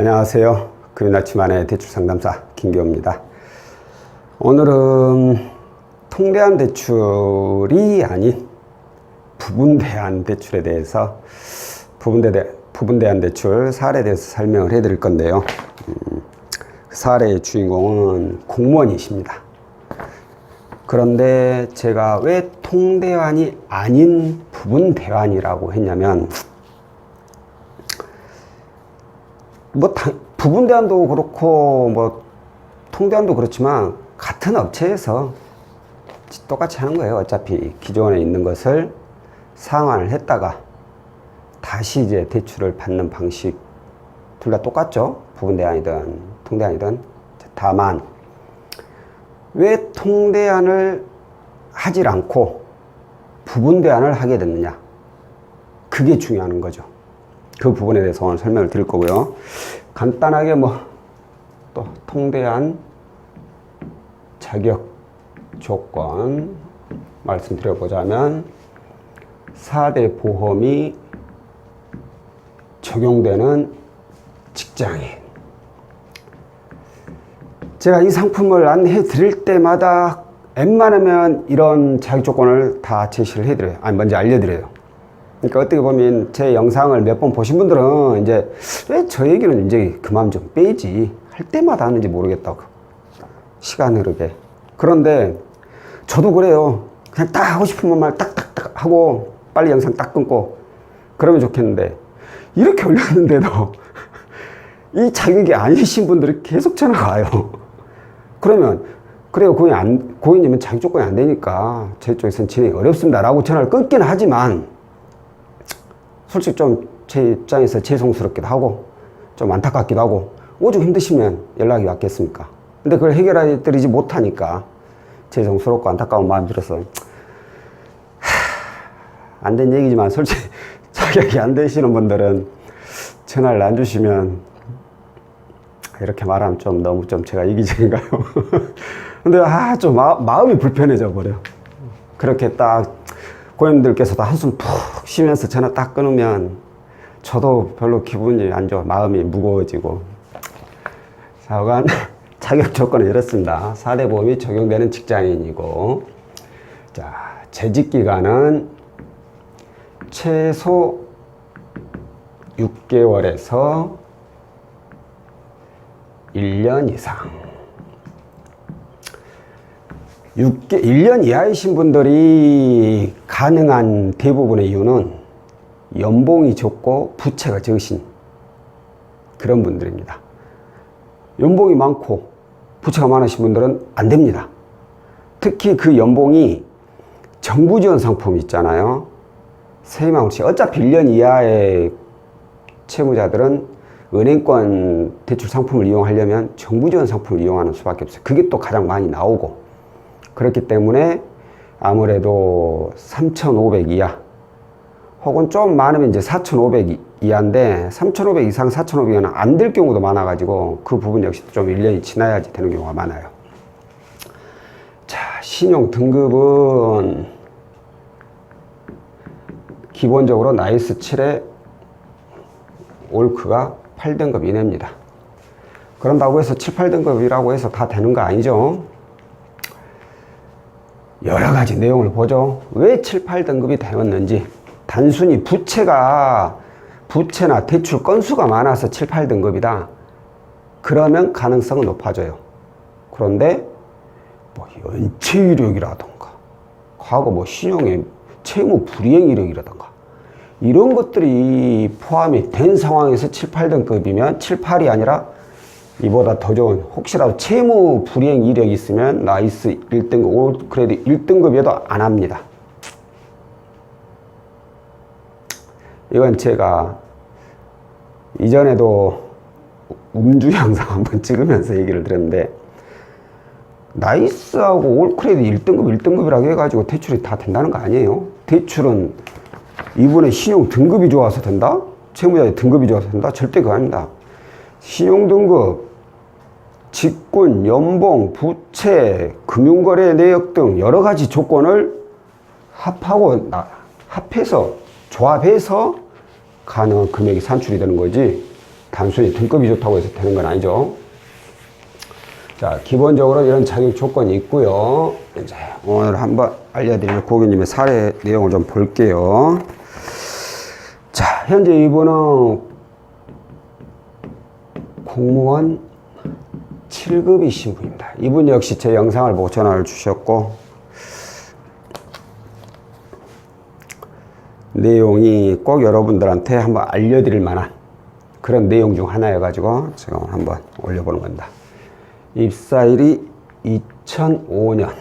안녕하세요. 금융나치만의 대출 상담사 김기호입니다. 오늘은 통대한 대출이 아닌 부분대한 대출에 대해서 부분대, 부분대한 대출 사례에 대해서 설명을 해드릴 건데요. 음, 그 사례의 주인공은 공무원이십니다. 그런데 제가 왜 통대환이 아닌 부분대환이라고 했냐면 뭐 당- 부분 대안도 그렇고 뭐 통대안도 그렇지만 같은 업체에서 똑같이 하는 거예요. 어차피 기존에 있는 것을 상환을 했다가 다시 이제 대출을 받는 방식 둘 다 똑같죠. 부분 대안이든 통대안이든 다만 왜 통대안을 하질 않고 부분 대안을 하게 됐느냐 그게 중요한 거죠. 그 부분에 대해서 오늘 설명을 드릴 거고요. 간단하게 뭐 또 통대한 자격 조건 말씀드려 보자면 4대 보험이 적용되는 직장인. 제가 이 상품을 안내해 드릴 때마다 웬만하면 이런 자격 조건을 다 제시를 해 드려요. 아니, 먼저 알려 드려요. 그러니까 어떻게 보면 제 영상을 몇 번 보신 분들은 이제 왜 저 얘기는 이제 그만 좀 빼지? 할 때마다 하는지 모르겠다고. 시간 흐르게. 그런데 저도 그래요. 그냥 딱 하고 싶은 말 딱딱딱 하고 빨리 영상 딱 끊고 그러면 좋겠는데 이렇게 올렸는데도 이 자격이 아니신 분들이 계속 전화가 와요. 그러면 그래요. 고인 안 고인이면 자격 조건이 안 되니까 제 쪽에서는 진행이 어렵습니다라고 전화를 끊기는 하지만 솔직히 좀 제 입장에서 죄송스럽기도 하고 좀 안타깝기도 하고 오죽 힘드시면 연락이 왔겠습니까? 근데 그걸 해결해 드리지 못하니까 죄송스럽고 안타까운 마음이 들어서 안 된 얘기지만 솔직히 자격이 안 되시는 분들은 전화를 안 주시면 이렇게 말하면 좀 너무 좀 제가 이기적인가요? 근데 아 좀 마음이 불편해져 버려. 그렇게 딱 고객님들께서도 한숨 푹 쉬면서 전화 딱 끊으면 저도 별로 기분이 안 좋아. 마음이 무거워지고. 사관 자격 조건은 이렇습니다. 4대 보험이 적용되는 직장인이고, 자, 재직 기간은 최소 6개월에서 1년 이상. 6개, 1년 이하이신 분들이 가능한 대부분의 이유는 연봉이 적고 부채가 적으신 그런 분들입니다. 연봉이 많고 부채가 많으신 분들은 안 됩니다. 특히 그 연봉이 정부 지원 상품 있잖아요. 세망치 어차피 1년 이하의 채무자들은 은행권 대출 상품을 이용하려면 정부 지원 상품을 이용하는 수밖에 없어요. 그게 또 가장 많이 나오고 그렇기 때문에 아무래도 3,500 이하 혹은 좀 많으면 이제 4,500 이하인데 3,500 이상 4,500은 안 될 경우도 많아가지고 그 부분 역시 좀 1년이 지나야지 되는 경우가 많아요. 자, 신용 등급은 기본적으로 나이스 7에 올크가 8등급 이내입니다. 그런다고 해서 7, 8등급이라고 해서 다 되는 거 아니죠? 여러 가지 내용을 보죠. 왜 7, 8등급이 되었는지. 단순히 부채가, 부채나 대출 건수가 많아서 7, 8등급이다. 그러면 가능성은 높아져요. 그런데, 뭐, 연체 이력이라던가, 과거 뭐, 신용의 채무 불이행 이력이라던가, 이런 것들이 포함이 된 상황에서 7, 8등급이면 7, 8이 아니라 이보다 더 좋은 혹시라도 채무 불이행 이력이 있으면 나이스 1등급 올 크레딧 1등급에도 안 합니다. 이건 제가 이전에도 음주 영상 한번 찍으면서 얘기를 드렸는데 나이스하고 올 크레딧 1등급 1등급이라고 해가지고 대출이 다 된다는 거 아니에요. 대출은 이분의 신용 등급이 좋아서 된다? 채무자의 등급이 좋아서 된다? 절대 그거 아닙니다. 신용 등급, 직군, 연봉, 부채, 금융거래 내역 등 여러 가지 조건을 합하고 나- 합해서 조합해서 가능한 금액이 산출이 되는 거지 단순히 등급이 좋다고 해서 되는 건 아니죠. 자, 기본적으로 이런 자격 조건이 있고요. 이제 오늘 한번 알려드릴 고객님의 사례 내용을 좀 볼게요. 자, 현재 이분은 공무원 7급이신 분입니다. 이분 역시 제 영상을 보고 전화를 주셨고, 내용이 꼭 여러분들한테 한번 알려드릴 만한 그런 내용 중 하나여가지고 제가 한번 올려보는 겁니다. 입사일이 2005년.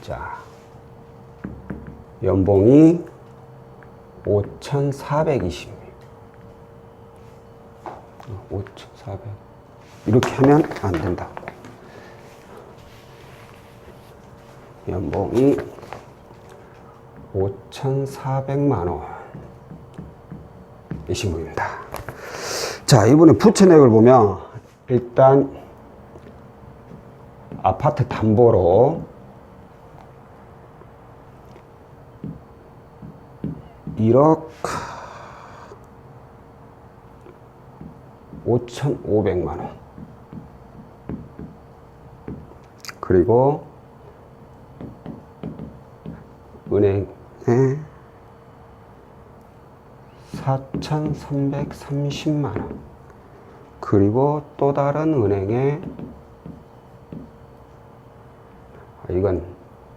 자, 연봉이 5,420. 5,400. 이렇게 하면 안 된다. 연봉이 5,400만 원. 이 신분입니다. 자, 이번에 부채액을 보면 일단 아파트 담보로 1억 5,500만 원. 그리고 은행에 4,330만 원. 그리고 또 다른 은행에 아, 이건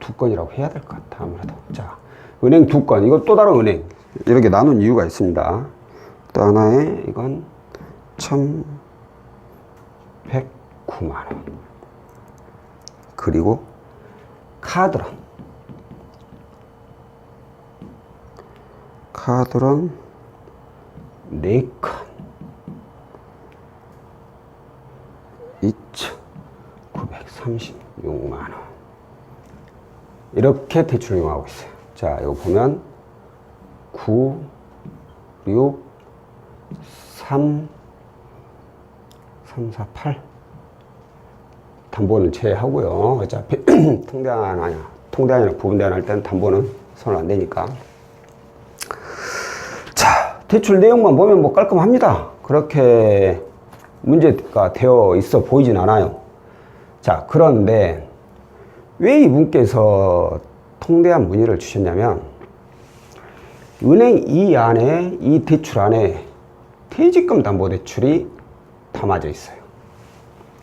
두 건이라고 해야 될 것 같아 아무래도. 자 은행 두 건. 이거 또 다른 은행. 이렇게 나눈 이유가 있습니다. 또 하나에 이건 1,109만 원 그리고 카드론 카드론 4건 2,936만 원. 이렇게 대출을 이용하고 있어요. 자, 이거 보면 9, 6, 3, 3, 4, 8. 담보는 제외하고요. 어차피 통대안 아니야. 통대안이나 부분대안 할 때는 담보는 손을 안 대니까. 자, 대출 내용만 보면 뭐 깔끔합니다. 그렇게 문제가 되어 있어 보이진 않아요. 자, 그런데 왜 이분께서 통대한 문의를 주셨냐면 은행 이 안에 이 대출 안에 퇴직금 담보 대출이 담아져 있어요.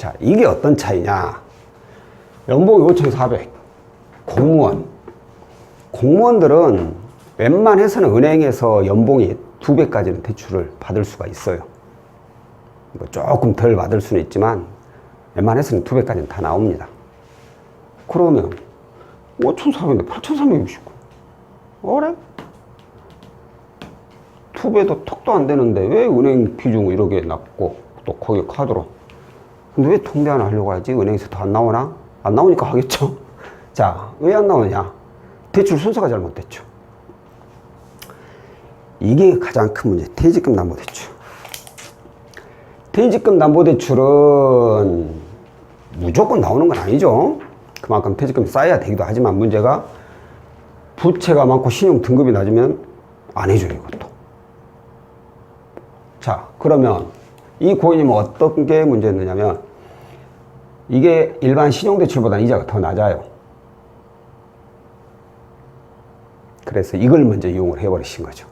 자, 이게 어떤 차이냐? 연봉이 5,400. 공무원. 공무원들은 웬만해서는 은행에서 연봉이 두 배까지는 대출을 받을 수가 있어요. 뭐 조금 덜 받을 수는 있지만 웬만해서는 두 배까지는 다 나옵니다. 그러면 5,400인데 8,369. 어래? 두 배도 턱도 안 되는데 왜 은행 비중 이렇게 낮고 또 거기 카드로. 근데 왜 하나 하려고 하지? 은행에서 더안 나오나? 안 나오니까 하겠죠. 자, 왜 안 나오냐? 대출 순서가 잘못됐죠. 이게 가장 큰 문제. 퇴직금 담보대출. 퇴직금 담보대출은 무조건 나오는 건 아니죠. 그만큼 퇴직금이 쌓여야 되기도 하지만 문제가 부채가 많고 신용 등급이 낮으면 안 해줘요, 이것도. 자, 그러면 이 고객님은 어떤 게 문제였느냐면 이게 일반 신용대출보다 이자가 더 낮아요. 그래서 이걸 먼저 이용을 해버리신 거죠.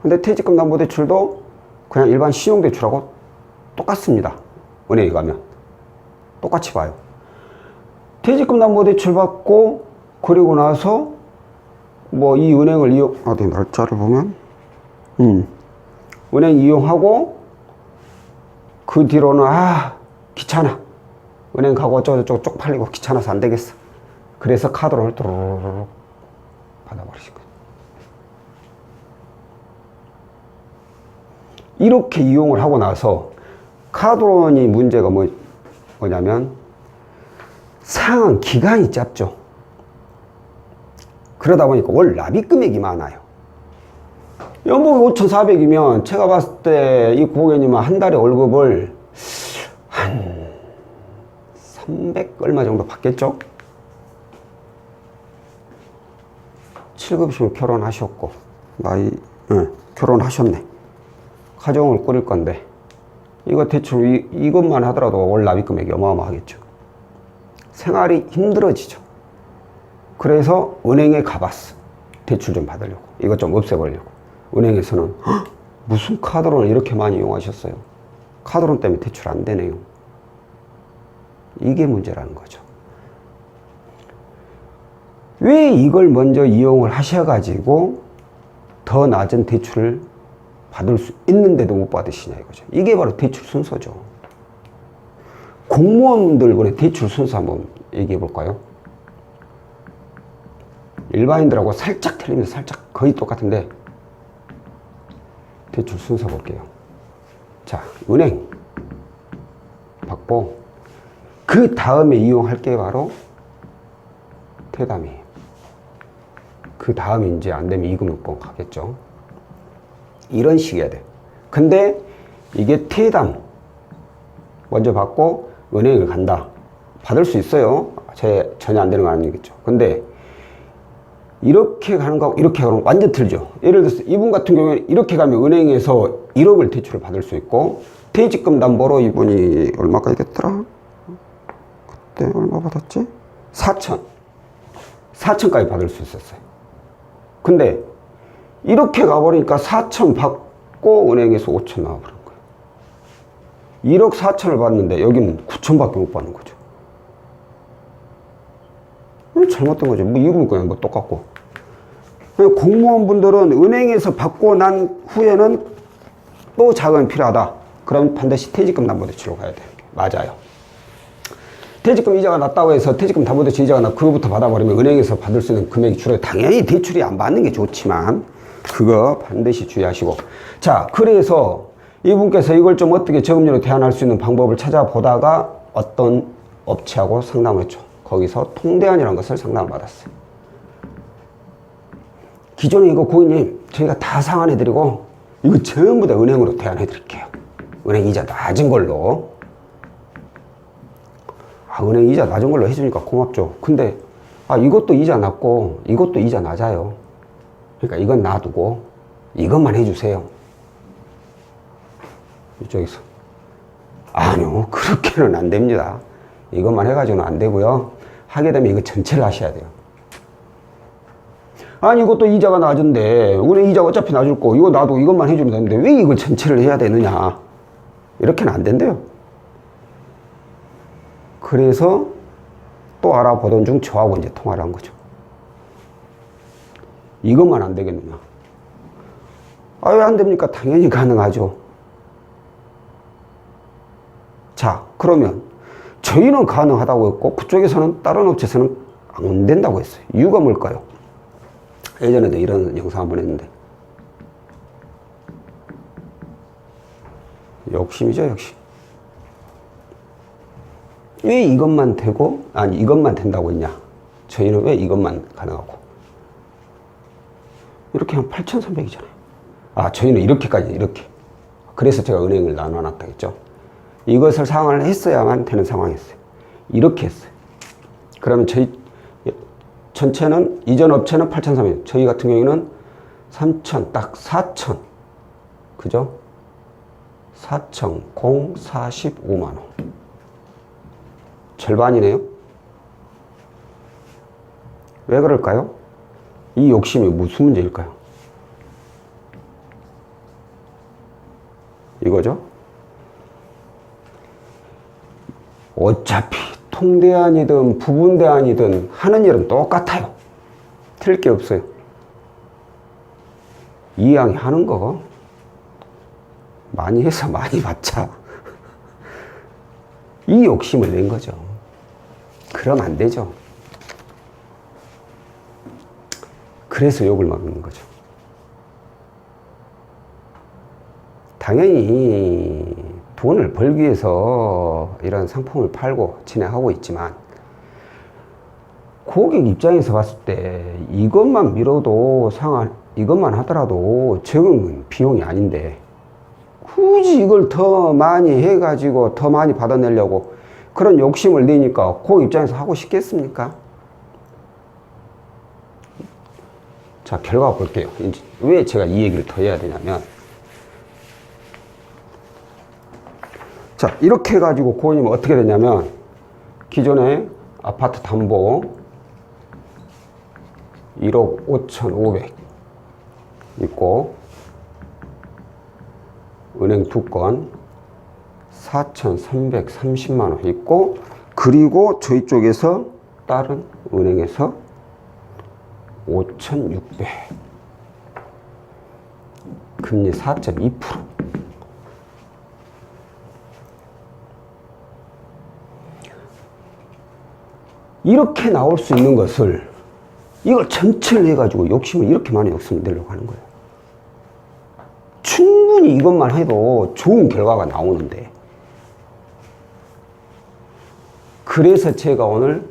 근데 퇴직금 담보대출도 그냥 일반 신용대출하고 똑같습니다. 은행에 가면. 똑같이 봐요. 퇴직금 담보대출 받고, 그리고 나서, 뭐, 이 은행을 이용, 어디 날짜를 보면, 음, 은행 이용하고, 그 뒤로는, 아, 귀찮아. 은행 가고 어쩌고저쩌고 쪽팔리고 귀찮아서 안 되겠어. 그래서 카드를 또르르르 받아버리신 거예요. 이렇게 이용을 하고 나서 카드론이 문제가 뭐, 뭐냐면 상환 기간이 짧죠. 그러다 보니까 월 납입 금액이 많아요. 연봉이 5,400이면 제가 봤을 때 이 고객님은 한 달에 월급을 한 300 얼마 정도 받겠죠? 7급이시면 결혼하셨고 나이 예, 결혼하셨네. 가정을 꾸릴 건데 이거 대출 이, 이것만 하더라도 월 납입 금액이 어마어마하겠죠. 생활이 힘들어지죠. 그래서 은행에 가봤어. 대출 좀 받으려고. 이것 좀 없애보려고. 은행에서는 "헉, 무슨 카드론을 이렇게 많이 이용하셨어요? 카드론 때문에 대출 안 되네요. 이게 문제라는 거죠. 왜 이걸 먼저 이용을 하셔가지고 더 낮은 대출을 받을 수 있는데도 못 받으시냐 이거죠. 이게 바로 대출 순서죠. 공무원들과의 대출 순서 한번 얘기해 볼까요? 일반인들하고 살짝 틀립니다. 살짝 거의 똑같은데 대출 순서 볼게요. 자, 은행 받고 그 다음에 이용할 게 바로 태담이에요. 그 다음에 이제 안 되면 이금융권 가겠죠. 이런 식이어야 돼. 근데 이게 태담 먼저 받고 은행을 간다. 받을 수 있어요. 제 전혀 안 되는 거 아니겠죠. 근데 이렇게 가는 거하고 이렇게 가는 거 완전 틀죠. 예를 들어서 이분 같은 경우에는 이렇게 가면 은행에서 1억을 대출을 받을 수 있고 퇴직금 담보로 이분이 얼마까지 됐더라? 그때 얼마 받았지? 4천. 4천까지 받을 수 있었어요. 근데 이렇게 가버리니까 4천 받고 은행에서 5천 나와버린 거예요. 1억 4천을 받는데 여기는 9천밖에 못 받는 거죠. 잘못된 거죠. 뭐 이건 그냥 뭐 똑같고. 공무원분들은 은행에서 받고 난 후에는 또 자금이 필요하다. 그럼 반드시 퇴직금 담보대출로 가야 돼요. 맞아요. 퇴직금 이자가 낮다고 해서 퇴직금 담보대출 이자가 낮 그거부터 받아버리면 은행에서 받을 수 있는 금액이 줄어요. 당연히 대출이 안 받는 게 좋지만 그거 반드시 주의하시고 자 그래서 이분께서 이걸 좀 어떻게 저금리로 대안할 수 있는 방법을 찾아보다가 어떤 업체하고 상담을 했죠. 거기서 통대안이라는 것을 상담을 받았어요. 기존에 이거 고객님 저희가 다 상환해드리고 이거 전부 다 은행으로 대안해드릴게요. 은행 이자 낮은 걸로 아, 은행 이자 낮은 걸로 해주니까 고맙죠. 근데, 아, 이것도 이자 낮고, 이것도 이자 낮아요. 그러니까 이건 놔두고, 이것만 해주세요. 이쪽에서. 아니요, 그렇게는 안 됩니다. 이것만 해가지고는 안 되고요. 하게 되면 이거 전체를 하셔야 돼요. 아니, 이것도 이자가 낮은데, 은행 이자가 어차피 낮을 거, 이거 놔두고 이것만 해주면 되는데, 왜 이걸 전체를 해야 되느냐. 이렇게는 안 된대요. 그래서 또 알아보던 중 저하고 이제 통화를 한 거죠. 이것만 안 되겠느냐. 아, 왜 안 됩니까? 당연히 가능하죠. 자, 그러면 저희는 가능하다고 했고, 그쪽에서는 다른 업체에서는 안 된다고 했어요. 이유가 뭘까요? 예전에도 이런 영상 한 번 했는데. 욕심이죠, 욕심. 왜 이것만 되고, 아니, 이것만 된다고 했냐? 저희는 왜 이것만 가능하고? 이렇게 하면 8,300이잖아요. 아, 저희는 이렇게까지, 이렇게. 그래서 제가 은행을 나눠놨다 했죠. 이것을 상환을 했어야만 되는 상황이었어요. 이렇게 했어요. 그러면 저희, 전체는, 이전 업체는 8,300. 저희 같은 경우에는 3,000, 딱 4,000. 그죠? 4,000, 0, 45만원. 절반이네요. 왜 그럴까요? 이 욕심이 무슨 문제일까요? 이거죠? 어차피 통대안이든 부분대안이든 하는 일은 똑같아요. 틀릴 게 없어요. 이왕이 하는 거 많이 해서 많이 받자. 이 욕심을 낸 거죠. 그럼 안 되죠. 그래서 욕을 먹는 거죠. 당연히 돈을 벌기 위해서 이런 상품을 팔고 진행하고 있지만 고객 입장에서 봤을 때 이것만 밀어도 상한 이것만 하더라도 적은 비용이 아닌데 굳이 이걸 더 많이 해가지고 더 많이 받아내려고 그런 욕심을 내니까 고객 입장에서 하고 싶겠습니까? 자, 결과 볼게요. 왜 제가 이 얘기를 더 해야 되냐면, 자, 이렇게 해가지고 고객님 어떻게 되냐면, 기존에 아파트 담보 1억 5,500 있고, 은행 두 건 4,330만 원 있고, 그리고 저희 쪽에서 다른 은행에서 5,600 금리 4.2% 이렇게 나올 수 있는 것을 이걸 전체를 해가지고 욕심을 이렇게 많이 욕심을 내려고 하는 거예요. 충분히 이것만 해도 좋은 결과가 나오는데 그래서 제가 오늘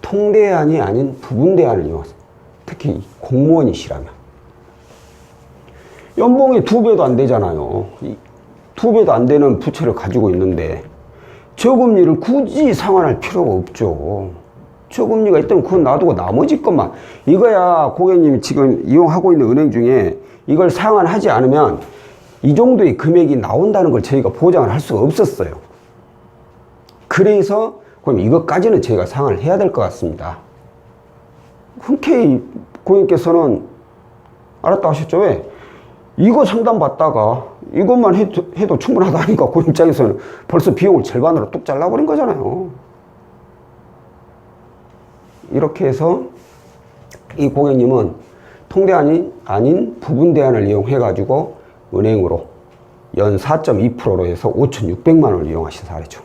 통대안이 아닌 부분대안을 이용했어요. 특히 공무원이시라면 연봉이 두 배도 안 되잖아요. 이두 배도 안 되는 부채를 가지고 있는데 저금리를 굳이 상환할 필요가 없죠. 저금리가 있다면 그건 놔두고 나머지 것만 이거야 고객님이 지금 이용하고 있는 은행 중에 이걸 상환하지 않으면 이 정도의 금액이 나온다는 걸 저희가 보장을 할 수가 없었어요. 그래서 그럼 이것까지는 저희가 상환을 해야 될 것 같습니다. 흔쾌히 고객님께서는 알았다 하셨죠? 왜? 이거 상담 받다가 이것만 해도, 해도 충분하다니까 고객 입장에서는 벌써 비용을 절반으로 뚝 잘라버린 거잖아요. 이렇게 해서 이 고객님은 통대안이 아닌 부분 대안을 이용해 가지고 은행으로 연 4.2%로 해서 5,600만 원을 이용하신 사례죠.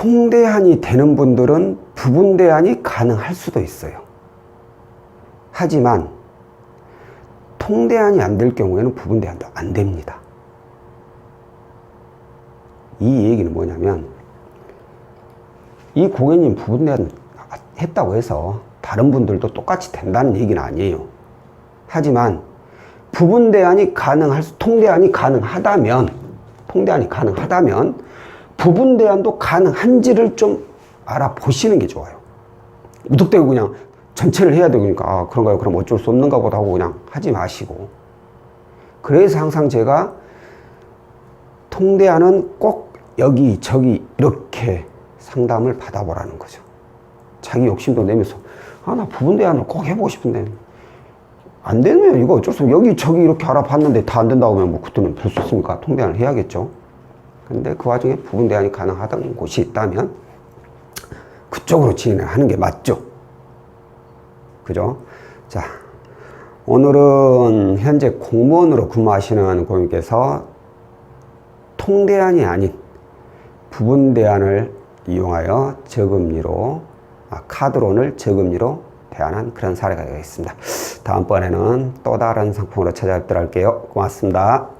통대안이 되는 분들은 부분 대안이 가능할 수도 있어요. 하지만 통대안이 안 될 경우에는 부분 대안도 안 됩니다. 이 얘기는 뭐냐면 이 고객님 부분 대안 했다고 해서 다른 분들도 똑같이 된다는 얘기는 아니에요. 하지만 부분 대안이 가능할 수, 통대안이 가능하다면 통대안이 가능하다면 부분 대안도 가능한지를 좀 알아보시는 게 좋아요. 무턱대고 그냥 전체를 해야 되니까 아, 그런가요? 그럼 어쩔 수 없는가 보다 하고 그냥 하지 마시고 그래서 항상 제가 통대안은 꼭 여기 저기 이렇게 상담을 받아보라는 거죠. 자기 욕심도 내면서 아 나 부분 대안을 꼭 해보고 싶은데 안 되면 이거 어쩔 수 없어 여기 저기 이렇게 알아봤는데 다 안 된다고 하면 뭐 그때는 별수 없으니까 통대안을 해야겠죠. 근데 그 와중에 부분 대안이 가능하다는 곳이 있다면 그쪽으로 진행을 하는 게 맞죠. 그죠? 자, 오늘은 현재 공무원으로 근무하시는 고객님께서 통대안이 아닌 부분 대안을 이용하여 저금리로, 아, 카드론을 저금리로 대안한 그런 사례가 있습니다. 다음번에는 또 다른 상품으로 찾아뵙도록 할게요. 고맙습니다.